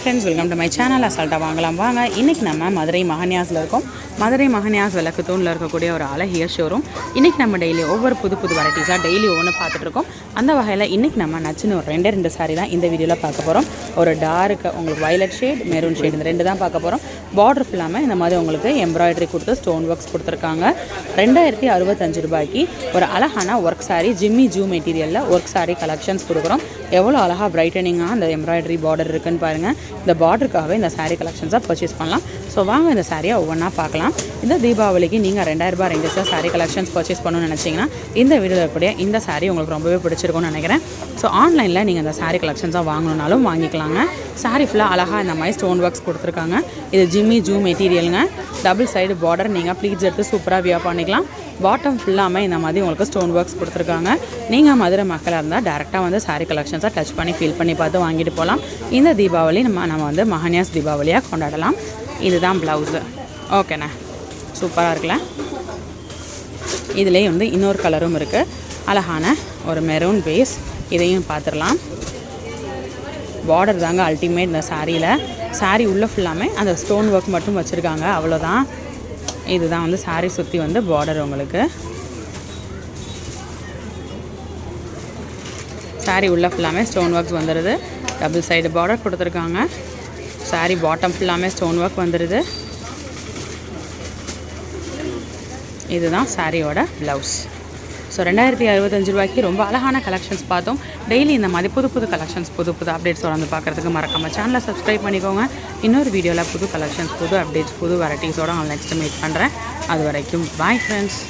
Friends welcome to my channel அசால்ட்டாக வாங்கலாம். வாங்க இன்றைக்கி நம்ம மதுரை மகன்யாஸில் இருக்கோம். மதுரை மகன்யாஸ் விளக்கு தூணில் இருக்கக்கூடிய ஒரு அழகிய ஷோரூம் இன்றைக்கி நம்ம டெய்லி ஒவ்வொரு புது புது வெரைட்டிஸாக டெய்லி ஒவ்வொன்று பார்த்துட்ருக்கோம் அந்த வகையில் இன்றைக்கி நம்ம நச்சுன்னு ஒரு ரெண்டே ரெண்டு சாரி தான் இந்த வீடியோவில் பார்க்க போகிறோம் ஒரு டார்க் உங்களுக்கு வயலட் ஷேட் மெரூன் ஷேட் இந்த ரெண்டு தான் பார்க்க போகிறோம் பார்டர் ஃபுல்லாமல் இந்த மாதிரி உங்களுக்கு எம்ப்ராய்டரி கொடுத்து ஸ்டோன் ஒர்க்ஸ் கொடுத்துருக்காங்க. ரெண்டாயிரத்தி அறுபத்தஞ்சு ரூபாய்க்கு ஒரு அழகான ஒர்க் சாரி ஜிம்மி ஜூ மெட்டீரியலில் ஒர்க் சாரி கலெக்ஷன்ஸ் கொடுக்குறோம். எவ்வளோ அழகாக பிரைட்டனிங்காக அந்த எம்ப்ராய்டரி பார்டர் இருக்குன்னு பாருங்கள் இந்த பார்டருக்காகவே இந்த சாரீ கலெக்ஷன்ஸாக பர்ச்சேஸ் பண்ணலாம். ஸோ வாங்க இந்த சாரியை ஒவ்வொன்றா பார்க்கலாம். இந்த தீபாவளிக்கு நீங்கள் ரெண்டாயிரரூபா ரேஞ்சஸில் சாரீ கலெக்ஷன்ஸ் பர்ச்சேஸ் பண்ணணும்னு நினச்சிங்கன்னா இந்த வீடியோவில் இருக்கக்கூடிய இந்த சாரீ உங்களுக்கு ரொம்பவே பிடிச்சிருக்கும்னு நினைக்கிறேன். ஸோ ஆன்லைனில் நீங்கள் இந்த சாரீ கலெக்ஷன்ஸாக வாங்கணுன்னாலும் வாங்கிக்கலாங்க. சாரீ ஃபுல்லாக அழகாக இந்த மாதிரி ஸ்டோன் ஒர்க்ஸ் கொடுத்துருக்காங்க. இது ஜிம்மி ஜூ மெட்டீரியலுங்க டபுள் சைடு பார்டர் நீங்கள் ப்ளீட்ஸ் எடுத்து சூப்பராக வியர் பண்ணிக்கலாம். பாட்டம் ஃபுல்லாமே இந்த மாதிரி உங்களுக்கு ஸ்டோன் ஒர்க்ஸ் கொடுத்துருக்காங்க. நீங்கள் மதுரை மக்களாக இருந்தால் டேரெக்டாக வந்து சாரீ கலெக்ஷன்ஸாக டச் பண்ணி ஃபீல் பண்ணி பார்த்து வாங்கிட்டு போகலாம் இந்த தீபாவளி நம்ம நம்ம வந்து மகன்யாஸ் தீபாவளியாக கொண்டாடலாம். இதுதான் ப்ளவுஸு ஓகேண்ணே சூப்பராக இருக்குல்ல? இதுலேயே வந்து இன்னொரு கலரும் இருக்குது அழகான ஒரு மெரூன் பேஸ் இதையும் பார்த்துடலாம். பார்டர் தாங்க அல்டிமேட் இந்த சாரியில் சாரி உள்ளே ஃபுல்லாமே அந்த ஸ்டோன் ஒர்க் மட்டும் வச்சுருக்காங்க. அவ்வளோதான் இதுதான் வந்து சாரீ சுற்றி வந்து பார்டர் உங்களுக்கு. Saree உள்ளே ஃபுல்லாமே ஸ்டோன் ஒர்க்ஸ் வந்துடுது டபுள் சைடு பார்டர் கொடுத்துருக்காங்க. Saree பாட்டம் ஃபுல்லாமே ஸ்டோன் ஒர்க் வந்துடுது இதுதான் சாரியோட ப்ளவுஸ் ஸோ ரெண்டாயிரத்தி அறுபத்தஞ்சு ரூபாய்க்கு ரொம்ப அழகான கலெக்ஷன்ஸ் பார்த்தோம். டெய்லி இந்த மாதிரி புது புது கலெக்ஷன்ஸ் புது புது அப்டேட்ஸ் வந்து பார்க்குறதுக்கு மறக்காமல் சேனலை சப்ஸ்கிரைப் பண்ணிக்கோங்க. இன்னொரு வீடியோவில் புது கலெக்ஷன்ஸ் புது அப்டேட்ஸ் புது வெரைட்டிஸோடு நான் நெக்ஸ்ட் மீட் பண்ணுறேன் அது வரைக்கும் பாய் ஃப்ரெண்ட்ஸ்